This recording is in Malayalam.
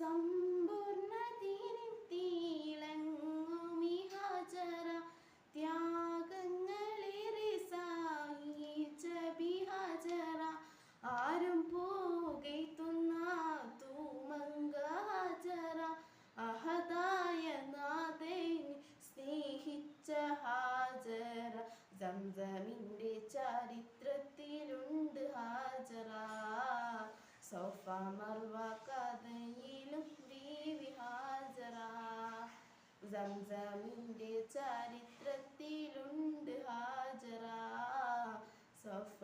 സമ്പൂർണതീനിൻ തീളങ്ങുമി ത്യാഗങ്ങളേറെ സഹിച്ച ബിഹജറ ആരും പോകൈത്തുന്ന തൂമങ്ക ഹജറ അഹദായ നാദേ സ്നേഹിച്ച ഹാജറ സംസമിന്റെ ചരിത്രത്തിലുണ്ട് ഹാജറ സോഫ മർവ സംസമിന്റെ ചരിത്രത്തിലുണ്ട് ഹാജറ. സഫ